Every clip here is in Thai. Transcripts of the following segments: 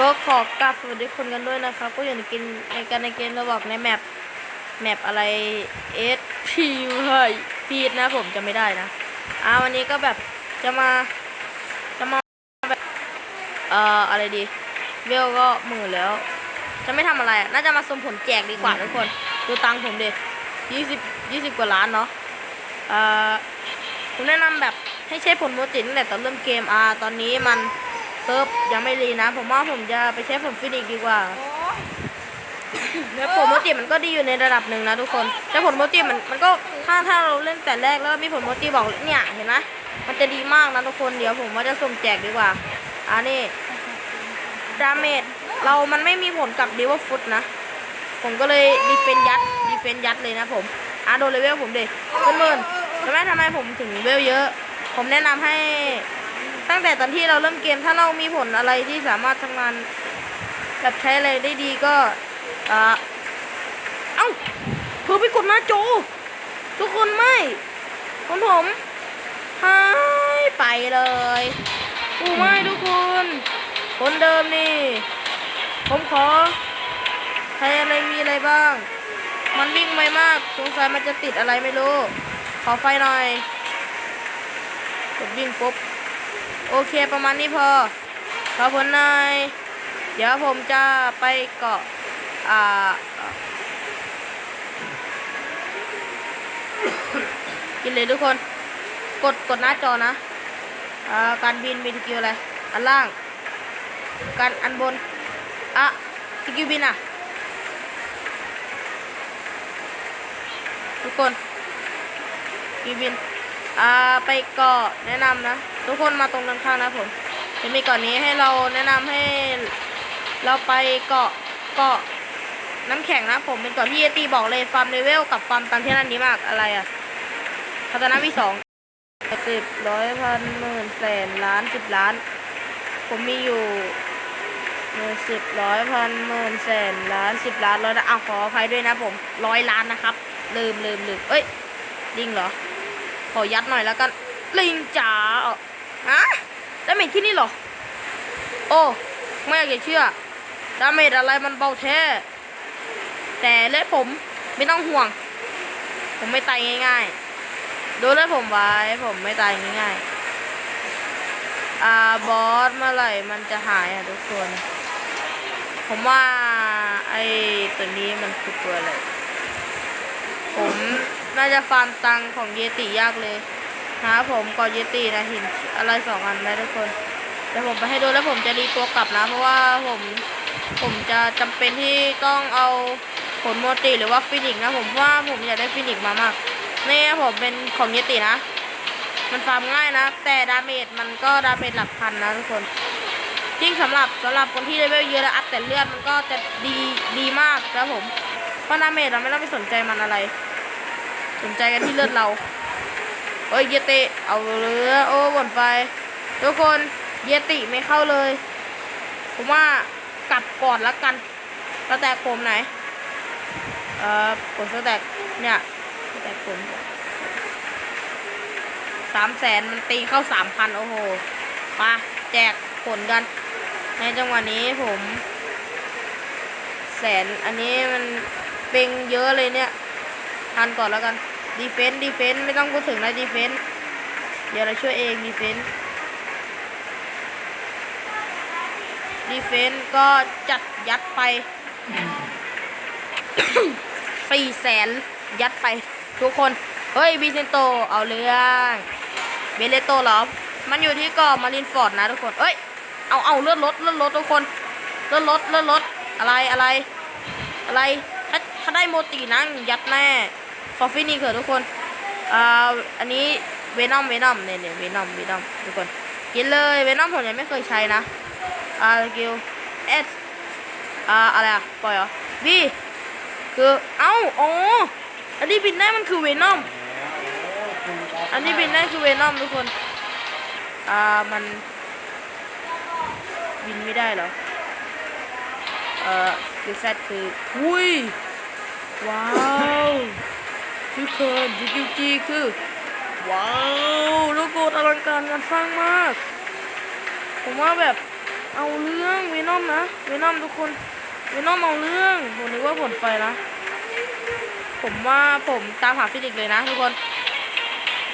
ก็ขอกลับสวัสดีคนกันด้วยนะครับ ก็อยู่ในเกมในการในเกมเราบอกในแมปแมปอะไร S P เฮ้ยพีดนะผมจะไม่ได้นะอ่าวันนี้ก็แบบจะมาจะมาแบบเอ่ออะไรดีเวลก็หมื่นแล้ว จะไม่ทำอะไร น่าจะมาสมผลแจกดีกว่าทุกคนดูตังค์ผมดิยี่สิบยี่สิบกว่าล้านเนาะเอ่อผมแนะนำแบบให้ใช้ผลโมจิตั้งแต่ตอนเริ่มเกมอ่าตอนนี้มัน เซิร์ฟยังไม่รีนะ ผมว่าผมจะไปใช้ผลฟินิกซ์ดีกว่าแล้วผลโมจิมันก็ดีอยู่ในระดับหนึ่งนะทุกคน แต่ผลโมจิมันมันก็ถ้าถ้าเราเล่นแต่แรกแล้วมีผลโมจิบอกเนี่ยเห็นไหมมันจะดีมากนะทุกคนเดี๋ยวผมว่าจะส่งแจกดีกว่าอ่านี่ดาเมจเรามันไม่มีผลกับดีว่าฟุตนะ ผมก็เลยดีเฟนยัดดีเฟนยัดเลยนะผมอ่าโดนเลเวลผมดิเป็นหมื่นใช่ไหมทำไมผมถึงเวลเยอะ ผมแนะนำให้ ตั้งแต่ตอนที่เราเริ่มเกมถ้าเรามีผลอะไรที่สามารถทำงานแบบใช้อะไรได้ดีก็อ่าเอ้าเพื่อไปกดหน้าจอทุกคนไม่คนผมหายไปเลยอู้ไม่ทุกคนคนเดิมนี่ ผมขอใช้อะไรมีอะไรบ้าง มันวิ่งไวมากสงสัยมันจะติดอะไรไม่รู้ ขอไฟหน่อยกดวิ่งปุ๊บ โอเคประมาณนี้พอขอผลหน่อยเดี๋ยวผมจะไปเกาะอ่ากินเลยทุกคน กดกดหน้าจอนะอ่าการบินมีสกิลอะไร อันล่าง การอันบน อะสกิลบินอะ ทุกคนสกิลบิน อ่า ไปเกาะแนะนำนะทุกคนมาตรงด้านข้างนะผมจะมีเกาะนนี้ให้เราแนะนำให้เราไปเกาะเกาะน้ำแข็งนะผมเป็นเกาะที่เอตีบอกเลยฟาร์มเลเวลกับฟาร์มตามที่นั่นนี้มากอะไรอะพัฒนาวิสองสิบร้อยพันหมื่นแสนล้านสิบล้าน ผมมีอยู่หมื่นสิบร้อยพันหมื่นแสนล้านสิบล้านร้อยนะอ้าขออภัยด้วยนะผมร้อยล้านนะครับ ลืมลืมลืมเอ้ยจริงเหรอ ขอยัดหน่อยแล้วกันลิงจ๋าอะ ฮะดาเมจที่นี่เหรอ โอ้ไม่อยากจะเชื่อดาเมจอะไรมันเบาแท้แต่เลือดผมไม่ต้องห่วง ผมไม่ตายง่ายๆ ดูเลือดผมไว้ ผมไม่ตายง่ายๆ อ่าบอสเมื่อไหร่มันจะหายอะทุกคน ผมว่าไอ้ตัวนี้มันคือตัวอะไร ผมน่าจะฟาร์มตังของเยติยากเลย หาผมก่อนเยตินะหินอะไรสองอันไหมทุกคนเดี๋ยวผมไปให้ดูแล้วผมจะรีตัวกลับนะเพราะว่าผมผมจะจำเป็นที่ต้องเอาผลโมติหรือว่าฟินิกนะผมว่าผมอยากได้ฟินิกมามากนี่ผมเป็นของเยตินะ มันฟาร์มง่ายนะ แต่ดาเมจมันก็ดาเมจหลักพันนะทุกคนจริงสำหรับสำหรับคนที่เลเวลเยอะแล้วอัพแต่เลือดมันก็จะดีดีมากนะผมเพราะดาเมจเราไม่ต้องไปสนใจมันอะไร สนใจกันที่เลือดเรา เอ้ยเยติเอาเรือโอ้บ่นไปทุกคนเยติไม่เข้าเลย ผมว่ากลับก่อนละกันสแต็กผมไหน เอ่อผลสแต็กเนี่ยสแต็กผมสามแสนมันตีเข้าสามพันโอ้โหมาแจกผลกัน ในจังหวะนี้ผม แสนอันนี้มันเป็นเยอะเลยเนี่ย ทันก่อนแล้วกัน ดีเฟนต์ดีเฟนต์ไม่ต้องพูดถึงนะดีเฟนต์เดี๋ยวเราช่วยเองดีเฟนต์ดีเฟนต์ก็จัดยัดไปสี่แสนยัดไปทุกคน เฮ้ยบีเซนโตเอาเรื่องเบเลโตหรอ มันอยู่ที่เกาะมารินฟอร์ดนะทุกคน เอ้ย เอาเอาเลื่อนรถเลื่อนรถทุกคนเลื่อนรถเลื่อนรถอะไรอะไร อะไร ถ้าถ้าได้โมตินะยัดแน่ คอฟฟี่นี่เถอะทุกคนอ่าอันนี้เวนอมเวนอมเนี่ยเนี่ยเวนอมเวนอมทุกคนกินเลยเวนอมผมยังไม่เคยใช้นะอ่ากิลเอสอ่าอะไรอะปล่อยเหรอบีคือเอ้าอ๋ออันนี้บินได้มันคือเวนอมอันนี้บินได้คือเวนอมทุกคนอ่ามันบินไม่ได้เหรอเอ่อคือแซดคืออุ้ยว้าว ทุกคนจีจีจีคือ ว้าวลูกโกดอลังการงานสร้างมาก ผมว่าแบบเอาเรื่องเวนอมนะเวนอมทุกคนเวนอมเอาเรื่องผมนึกว่าผลไฟนะผมว่าผมตามหาฟิสิกส์เลยนะทุกคน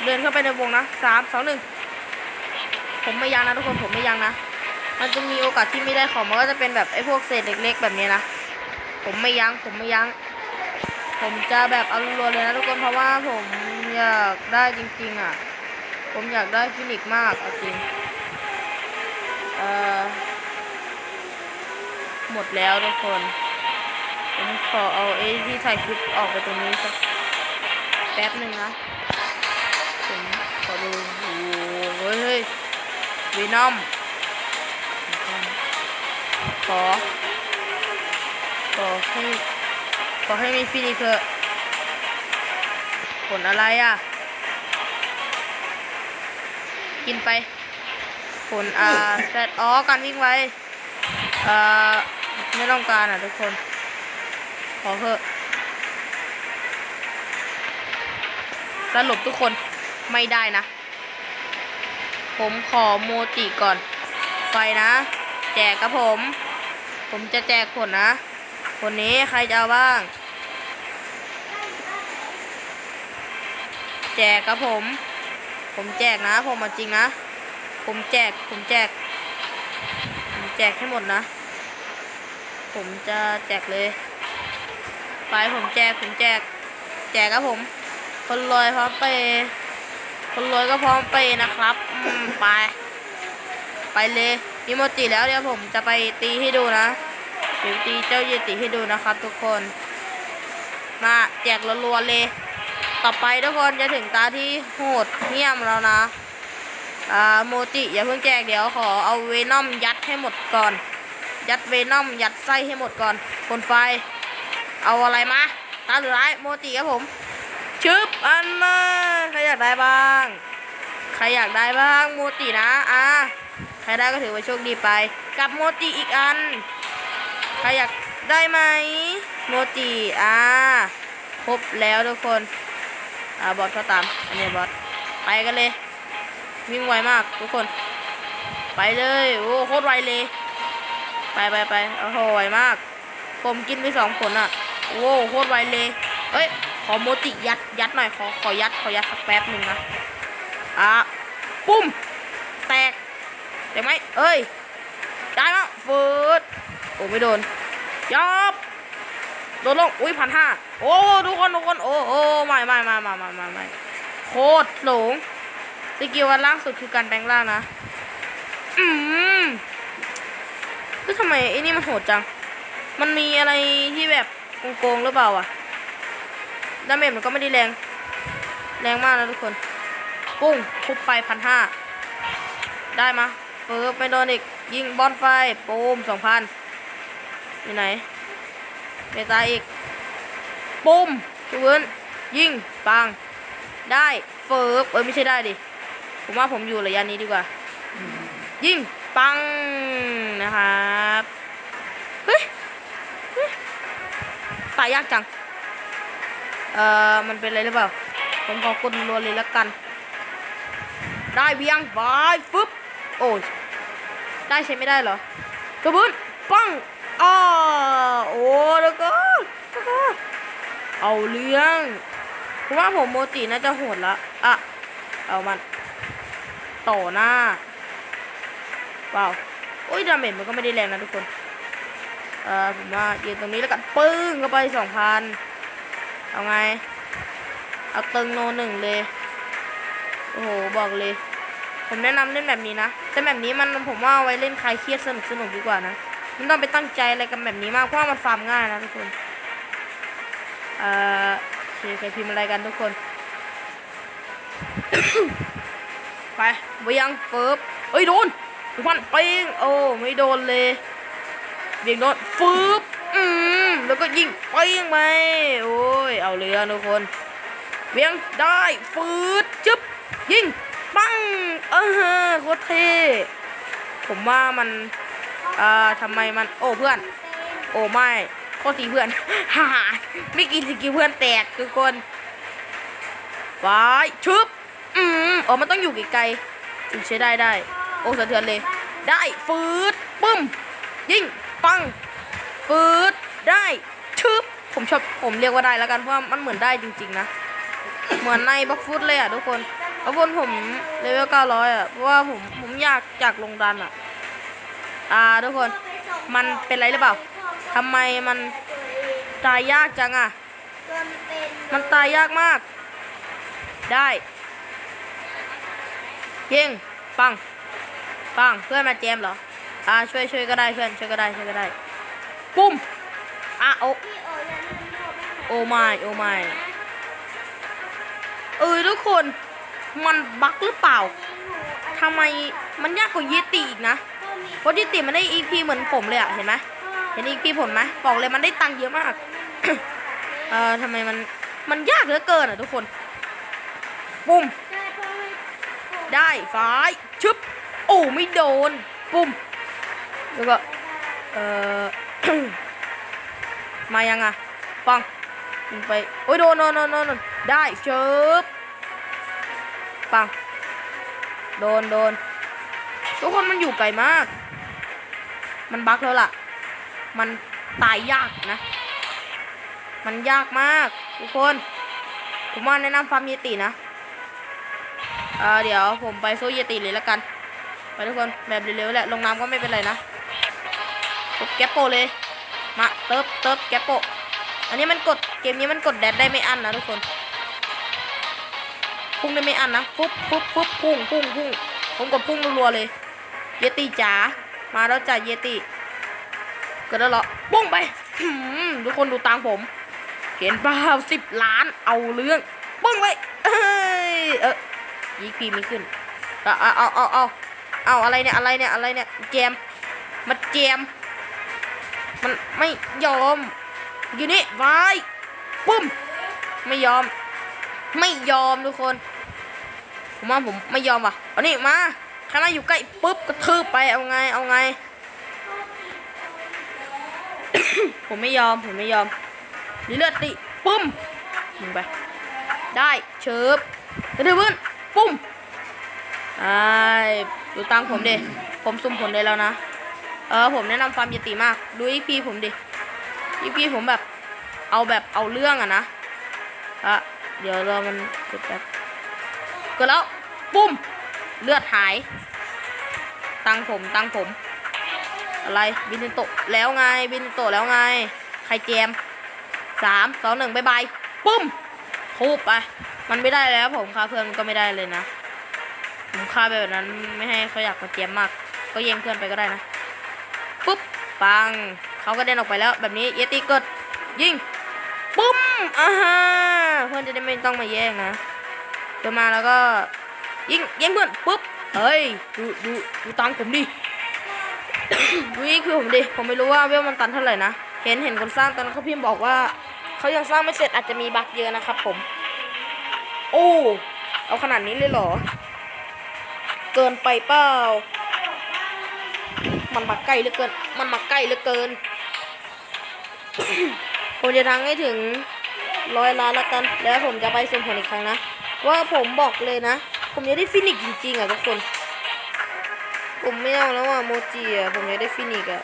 เดินเข้าไปในวงนะสามสองหนึ่งผมไม่ยังนะทุกคนผมไม่ยังนะ มันจะมีโอกาสที่ไม่ได้ของมันก็จะเป็นแบบไอ้พวกเศษเล็ก ๆ แบบนี้นะ ผมไม่ยั้งผมไม่ยั้ง ผมจะแบบเอารัวๆเลยนะทุกคนเพราะว่าผมอยากได้จริงๆอะ ผมอยากได้ฟินิกมากจริงเอ่อหมดแล้วทุกคน ผมขอเอาไอ้ที่ถ่ายคลิปออกไปตรงนี้สักแป๊บหนึ่งนะผมขอดูโอ้โหเฮ้ยวีนอมขอขอให้ ขอให้มีฟินิกเถอะผลอะไรอะ กินไป ผลอ่าแซดอ๋อการวิ่งไวเอ่อไม่ต้องการอะทุกคน ขอเถอะสรุปทุกคนไม่ได้นะ ผมขอโมจิก่อนไฟนะ แจกกับผม ผมจะแจกผลนะ คนนี้ใครจะเอาบ้าง แจกกับผม ผมแจกนะ ผมเอาจริงนะ ผมแจก ผมแจก ผมแจกให้หมดนะ ผมจะแจกเลย ไปผมแจก ผมแจก แจกครับผม คนรวยพร้อมไป คนรวยก็พร้อมไปนะครับไป ไปเลยมีโมจิแล้วเดี๋ยวผมจะไปตีให้ดูนะ ดี๋ยวตีเจ้าเยติให้ดูนะครับทุกคน มาแจกรัวๆเลย ต่อไปทุกคนจะถึงตาที่โหดเงียมแล้วนะอ่าโมจิอย่าเพิ่งแจกเดี๋ยวขอเอาเวนอมยัดให้หมดก่อน ยัดเวนอมยัดไส้ให้หมดก่อนคนไฟ เอาอะไรมาตาหรือร้ายโมจิครับผมชึบอันน่ะใครอยากได้บ้าง ใครอยากได้บ้างโมจินะอะใครได้ก็ถือว่าโชคดีไป กับโมจิอีกอัน รอยากได้ไหมโมจิอ่าครบแล้วทุกคน อ่าบอสก็ตาม อันนี้บอสไปกันเลย วิ่งไวมากทุกคน ไปเลย โอ้โคตรไวเลย ไปไปไปโอ้โหไวมาก ผมกินไปสองผลอะ โอ้โคตรไวเลย เอ้ย ขอโมจิยัดยัดหน่อย ขอขอยัดขอยัดสักแป๊บหนึ่งนะ อะ ปุ้ม แตกได้ไหมเอ้ย ได้แล้วฟืด โอ้ไม่โดนยอบโดนลงอุ้ยพันห้าโอ้ทุกคนทุกคนโอ้โอ้ไม่ไม่ไม่ไม่ไม่ไม่ไม่โคตรหลงสกิลอันล่างสุดคือการแปลงร่างนะ อืมก็ทำไมไอ้นี่มันโหดจัง มันมีอะไรที่แบบโกงๆหรือเปล่าอะดาเมจมันก็ไม่ได้แรง แรงมากนะทุกคน ปุ้งทุบไปพันห้า ได้มาเฟิร์บไม่โดนอีก ยิงบอลไฟปูมสองพัน อยู่ไหน เมตายอีก ปุ้มชูเวินยิงปัง ได้เฟิร์บเอ้ยไม่ใช่ได้ดิ ผมว่าผมอยู่ระยะนี้ดีกว่า ยิงปังนะครับเฮ้ยตายยากจัง เอ่อ มันเป็นอะไรหรือเปล่า ผมขอกดรัวเลยแล้วกัน ได้เบียงบายฟึบ โอ้ยได้ใช้ไม่ได้เหรอกระบุนปัง อ้าโอ้แล้วก็เอาเรื่องผมว่าผมโมจิน่าจะโหดละอะเอามันต่อหน้าว้าวโอ้ยดาเมจมันก็ไม่ได้แรงนะทุกคนเอ่อผมว่ายืนตรงนี้แล้วกันปึ้งเข้าไปสองพันเอาไง เอาตึงโนหนึ่งเลย โอ้โห บอกเลย ผมแนะนำเล่นแบบนี้นะ แต่แบบนี้มันผมว่าเอาไว้เล่นคลายเครียดสนุกสนุกดีกว่านะ ไมันต้องไปตั้งใจอะไรกับแบบนี้มากเพราะมันฟาร์มง่ายนะทุกคน เอ่อเคใครพิมพ์อะไรกันทุกคน ไปบยังเฟิบเอ้ยโดนทุกคนเป้งโอ้ไม่โดนเลยเบียงโดนฟืบอืมแล้วก็ยิงเป้งไปโอ้ยเอาเรือทุกคนเบียงได้ฟืดจึ๊บยิงปังเออโคตรเท่ผมว่ามัน อ่อทำไมมันโอ้เพื่อน โอ้ไม่โคตรทีเพื่อนฮ่าฮ่าไม่กินสกิลเพื่อนแตกทุกคนไปชึบอืมอ๋อมันต้องอยู่ไกลๆถึงใช้ได้ได้ โอ้สะเทือนเลย ได้ฟืดปึ้มยิงปังฟืดได้ชึบผมชอบผมเรียกว่าได้แล้วกันเพราะว่ามันเหมือนได้จริง ๆ นะ เหมือนในบล็อกฟุตเลยอะทุกคนแล้วบนผมเลเวล900อะเพราะว่าผมผมอยากจากลงดันอะ อ่าทุกคนมันเป็นไรหรือเปล่าทำไมมันตายยากจังอะ มันตายยากมาก ได้ยิงปังปังเพื่อนมาแจมเหรอ อ่าช่วยช่วยก็ได้เพื่อนช่วยก็ได้ช่วยก็ได้ ปุ้มอะโอโอ้ไม่โอ้ไม่เออทุกคนมันบั๊กหรือเปล่าทำไมมันยากกว่ายีติอีกนะ เพราะยีติมันได้ EP เหมือนผมเลยอะเห็นไหมเห็น EP ผมไหมบอกเลยมันได้ตังค์เยอะมาก เออทำไมมันมันยากเหลือเกินอะทุกคน ปุ้มได้ฟ้ายชึบ โอ้ไม่โดน ปุ้มแล้วก็ เออมายังอะปังไป โอ้ยโดนโดนโดนโดนโดนได้ชึบปัง โดนโดน ทุกคนมันอยู่ไกลมาก มันบั๊กแล้วล่ะ มันตายยากนะ มันยากมาก ทุกคน ผมว่าแนะนำฟาร์มเยตินะเออเดี๋ยวผมไปสู้เยติเลยละกัน ไปทุกคนแบบเร็วๆแหละ ลงน้ำก็ไม่เป็นไรนะกดแกปโปเลย มาเติบเติบแกปโป อันนี้มันกดเกมนี้มันกดแดดได้ไม่อั้นนะทุกคนพุ่งได้ไม่อั้นนะ ปุ๊บปุ๊บปุ๊บพุ่งพุ่งพุ่งผมกดพุ่งรัวๆเลย เยติจ๋ามาแล้วจ้ะเยติเกิดแล้วเหรอปุ้งไปทุกคนดูตังค์ผม เห็นเปล่าสิบล้านเอาเรื่องปุ้งไปเอ้ยเออยีพีไม่ขึ้นเอาเอาเอาเอาเอาเอาอะไรเนี่ยอะไรเนี่ยอะไรเนี่ยแจมมาแจมมันไม่ยอมอยู่นี่ไว้ปุ้มไม่ยอม ไม่ยอมทุกคนผมว่าผมไม่ยอมว่ะเอานี่มา ใครมาอยู่ใกล้ปุ๊บกระทืบไปเอาไงเอาไง ผมไม่ยอมผมไม่ยอมนี่เลือดติปุ้มยิงไป ได้เชิบกระทืบพื้นปุ้มไอ้ดูตังผมดิผมซุ่มผลได้แล้วนะ เออผมแนะนำฟาร์มยติมาก ดูอีพีผมดิอีพีผมแบบเอาแบบเอาเรื่องอะนะอะเดี๋ยวรอมันกดแบบกดแล้วปุ้ม เลือดหาย ตังผมตังผม อะไรบินโตแล้วไงบินโตแล้วไง ใครแจมสามสองหนึ่งบายบายปุ้มทุบไปมันไม่ได้แล้วผมฆ่าเพื่อนก็ไม่ได้เลยนะ ผมฆ่าไปแบบนั้นไม่ให้เขาอยากมาแจมมาก ก็แย่งเพื่อนไปก็ได้นะปุ๊บปังเขาก็เดินออกไปแล้วแบบนี้เยติกดยิงปุ้มอ่าเพื่อนจะได้ไม่ต้องมาแย่งนะเดินมาแล้วก็ ยิงยิงเพื่อนปุ๊บเฮ้ยดูดูดูตังผมดิ ดูนี่คือผมดิ ผมไม่รู้ว่าเวลมันตันเท่าไหร่นะ เห็นเห็นคนสร้างตอนนั้นเขาพิมพ์บอกว่าเขายังสร้างไม่เสร็จอาจจะมีบั๊กเยอะนะครับผม โอ้ เอาขนาดนี้เลยเหรอ เกินไปเปล่า มันมาใกล้เหลือเกิน มันมาใกล้เหลือเกิน ผมจะทั้งให้ถึงร้อยล้านละกัน แล้วผมจะไปสุ่มผลอีกครั้งนะ ว่าผมบอกเลยนะ ผมจะได้ฟินิกจริงๆอะทุกคน ผมไม่เอาแล้วอะโมจิอะผมจะได้ฟินิกอะ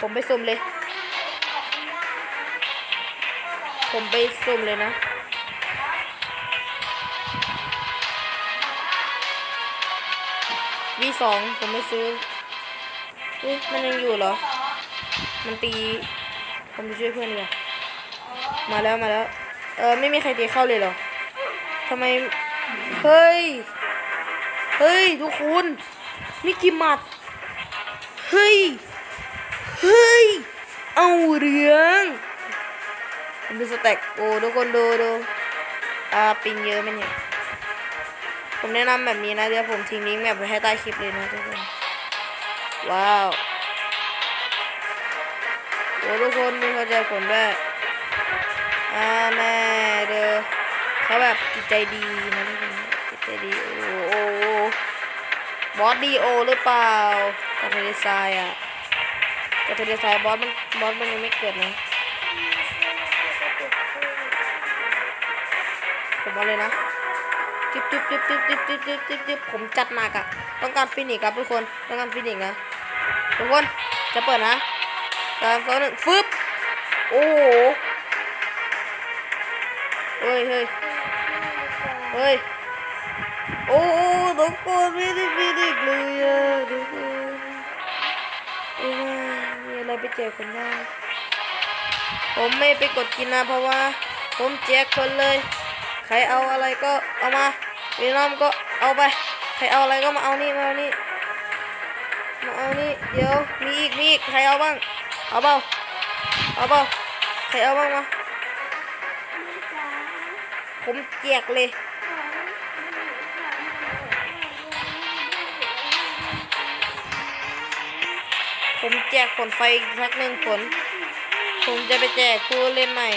ผมไปสุ่มเลย ผมไปสุ่มเลยนะวีสองผมไม่ซื้อเฮ้ยมันยังอยู่เหรอ มันตีผมไปช่วยเพื่อนดีกว่ามาแล้วมาแล้ว เออไม่มีใครตีเข้าเลยเหรอทำไม เฮ้ย เฮ้ย ทุกคุณมีกี่หมัด เฮ้ย เฮ้ย เอาเรื่องผมดูสเต็กโอ้ทุกคนดูดูอ่าปิงเยอะไหมเนี่ยผมแนะนำแบบนี้นะเดี๋ยวผมทิ้งลิงก์แบบไว้ให้ใต้คลิปเลยนะทุกคน ว้าว โอ้ทุกคนไม่เข้าใจผมด้วยอ่าแน่เด้อเขาแบบจิตใจดีนะทุกคนจิตใจดีโอ้โอบอสดีโอหรือเปล่ากับเทเลซายอะกับเทเลซายบอสมันบอสมันยังไม่เกิดนะผมเอาเลยนะจิ๊บจิ๊บจิ๊บจิ๊บจิ๊บจิ๊บจิ๊บจิ๊บจิ๊บผมจัดหนักอะต้องการฟินิกครับทุกคนต้องการฟินิกส์นะทุกคนจะเปิดนะามสองหนึ่งฟึบโอ้โหเฮ้ยเฮ้ยเฮ้ยโอ้โหทุกคนไม่ได้ฟินิกส์เลยอะทุกคนเอ้ยมีอะไรไปแจกคนได้ผมไม่ไปกดกินนะเพราะว่า ผมแจกคนเลย ใครเอาอะไรก็เอามาวีนามก็เอาไป ใครเอาอะไรก็มาเอานี่มาเอานี่มาเอานี่เดี๋ยวมีอีกมีอีกใครเอาบ้าง เอาเปล่าเอาเปล่าใครเอาบ้างมาผมแจกเลยผมแจกผลไฟอีกสักหนึ่งผล ผมจะไปแจกผู้เล่นใหม่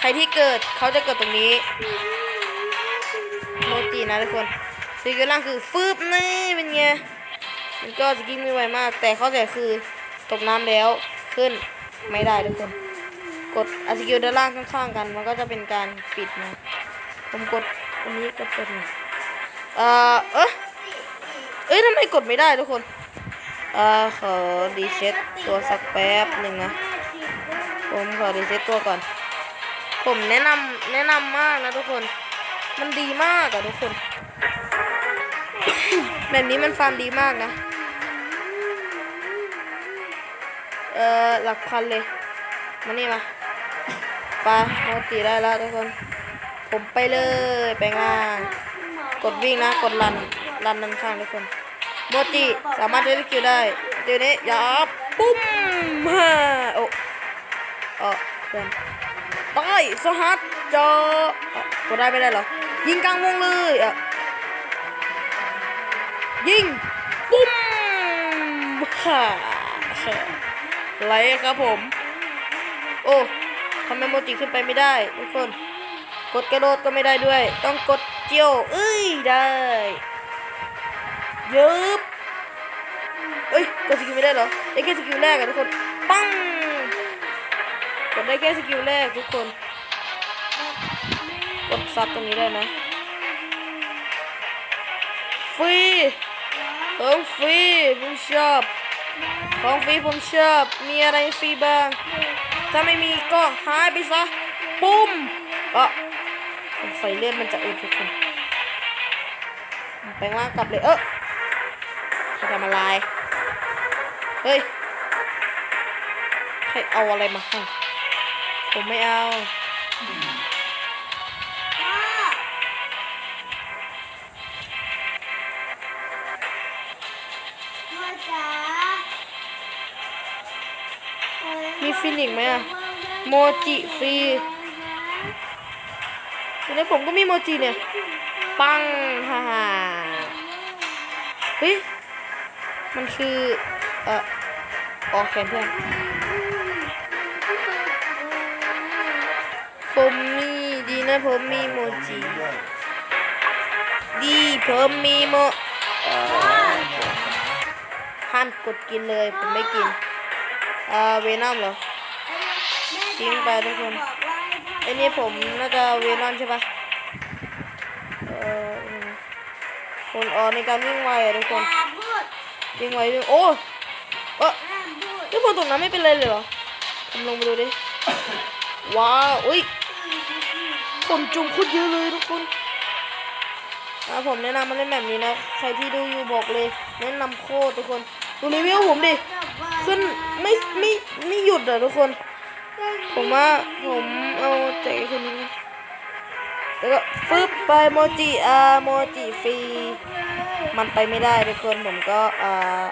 ใครที่เกิดเขาจะเกิดตรงนี้ โมจินะทุกคนสกิลล่างคือฟืบนี่เป็นไง มันก็สกิลไม่ไวมาก แต่ข้อเสียคือตกน้ำแล้ว ขึ้นไม่ได้ทุกคน กดอาสกิลด้านล่างข้างๆกัน มันก็จะเป็นการปิดนะ ผมกดอันนี้ก็เป็นเอ่อเอ๊ะเอ้ยทำไมกดไม่ได้ทุกคนเอ่อขอรีเซ็ตตัวสักแป๊บหนึ่งนะ ผมขอรีเซ็ตตัวก่อน ผมแนะนำแนะนำมากนะทุกคน มันดีมากอะทุกคน แบบนี้มันฟาร์มดีมากนะ เอ่อหลักพันเลย มานี่มาไปโมจิได้แล้วทุกคน ผมไปเลยไปงานกดวิ่งนะ กดรัน รันด้านข้างทุกคน โมจิสามารถใช้สกิลได้เดี๋ยวนี้ย่าปุ้มฮ่าโอ้เออเพื่อนได้สหัสจอกดได้ไม่ได้เหรอ ยิงกลางวงเลยอะยิง ปุ้มฮ่าฮ่า ไรครับผม โอ้ทำไมโมจิขึ้นไปไม่ได้ทุกคน กดกระโดดก็ไม่ได้ด้วย ต้องกดเจียวเอ้ยได้ยึบเอ้ยกดสกิลไม่ได้เหรอได้แค่สกิลแรกอะทุกคนปังกดได้แค่สกิลแรกทุกคนกดซับตรงนี้ได้นะฟรีของฟรีผมชอบ ของฟรีผมเชื่อมีอะไรฟรีบ้าง ถ้าไม่มีก็หายไปซะปุ้มเอะไฟเลื่อนมันจะอึดทุกคนไปว่างกลับเลยเออจะทำอะไร เฮ้ย ใครเอาอะไรมาให้ผมไม่เอา มีฟินิกซ์ไหมอะโมจิฟรีทีนี้ผมก็มีโมจิเนี่ย ปังฮ่าฮ่าเฮ้ย มันคือ เอ่อออกแขนเพื่อนผมมีดีนะผมมีโมจิ ดีผมมีโมเอ่อห้ามกดกินเลย ผมไม่กินเอ่อเวนอมเหรอ ทิ้งไปทุกคน ไอ้นี่ผมน่าจะเวนอมใช่ปะเอ่อคนออกในการวิ่งไวอะทุกคนวิ่งไววิ่งโอ้เออทุกคนตรงนั้นไม่เป็นไรเลยเหรอผมลงไปดูดิ ว้าวอุ้ยคนจุ่มโคุดเยอะเลยทุกคนอ่าผมแนะนำมาเล่นแบบนี้นะ ใครที่ดูอยู่บอกเลย แนะนำโคตรทุกคน ดูรีวิวผมดิ ขึ้นไม่ไม่ไม่หยุดอะทุกคน ผมว่าผมเอาใจคนนี้แล้วก็ฟึบไปโมจิอาโมจิฟรีมันไปไม่ได้ทุกคนผมก็อ่า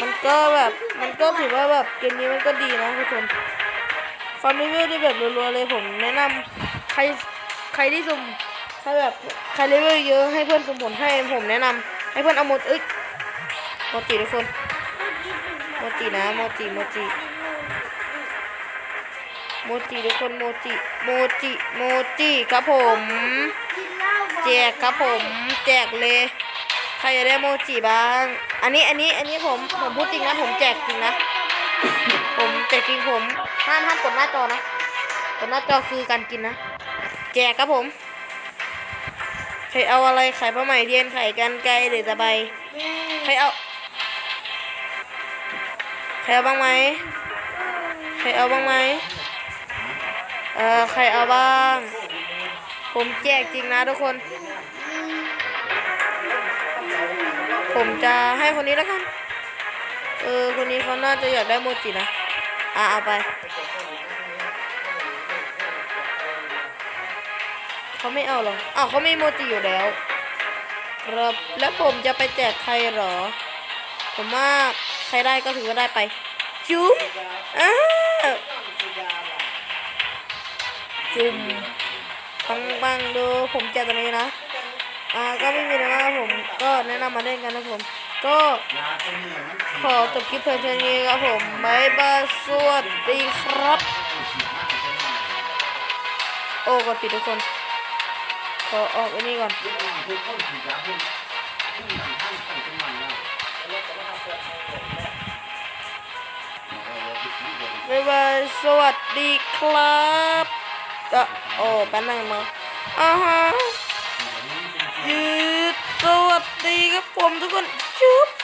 มันก็แบบมันก็ถือว่าแบบเกมนี้มันก็ดีนะทุกคนฟาร์มรีวิวได้แบบรัวๆเลยผมแนะนำใครใครที่สุ่มใครแบบใครเลเวลเยอะให้เพื่อนสมผลให้ผมแนะนำให้เพื่อนเอาโมจิเอ้ย โมจิทุกคนโมจินะโมจิโมจิโมจิทุกคนโมจิโมจิโมจิครับผมแจกครับผมแจกเลย ใครจะได้โมจิบ้าง อันนี้อันนี้อันนี้ผมผมพูดจริงนะผมแจกจริงนะ ผมแจกจริงผมห้ามห้ามกดหน้าจอนะกดหน้าจอคือการกินนะ แจกครับผมใครเอาอะไรไข่ปลาไหมเทียนไข่กันไกลหรือตะไบใครเอา ใครเอาบ้างไหมใครเอาบ้างไหมเออใครเอาบ้าง ผมแจกจริงนะทุกคน ผมจะให้คนนี้แล้วกัน เออคนนี้เขาน่าจะอยากได้โมจินะ อะเอาไปเขาไม่เอาหรออ้าวเขาไม่โมจิอยู่แล้วครับแล้วผมจะไปแจกใครหรอ ผมว่า ใครได้ก็ถือว่าได้ไป จุ๊บอ้าวจุ่มฟังบังดูผมแจกตรงนี้นะ อ่าก็ไม่มีอะไรมากครับผมก็แนะนำมาเล่นกันนะผม ก็ขอจบคลิปเพียงเท่านี้ครับผมบายบายสวัสดีครับ โอ้กดปิดทุกคน ขอออกไอ้นี่ก่อน บ๊ายบาย สวัสดีครับก็โอ้แป๊บนึงมาอ่าฮะยืดสวัสดีครับผมทุกคนจุ๊บ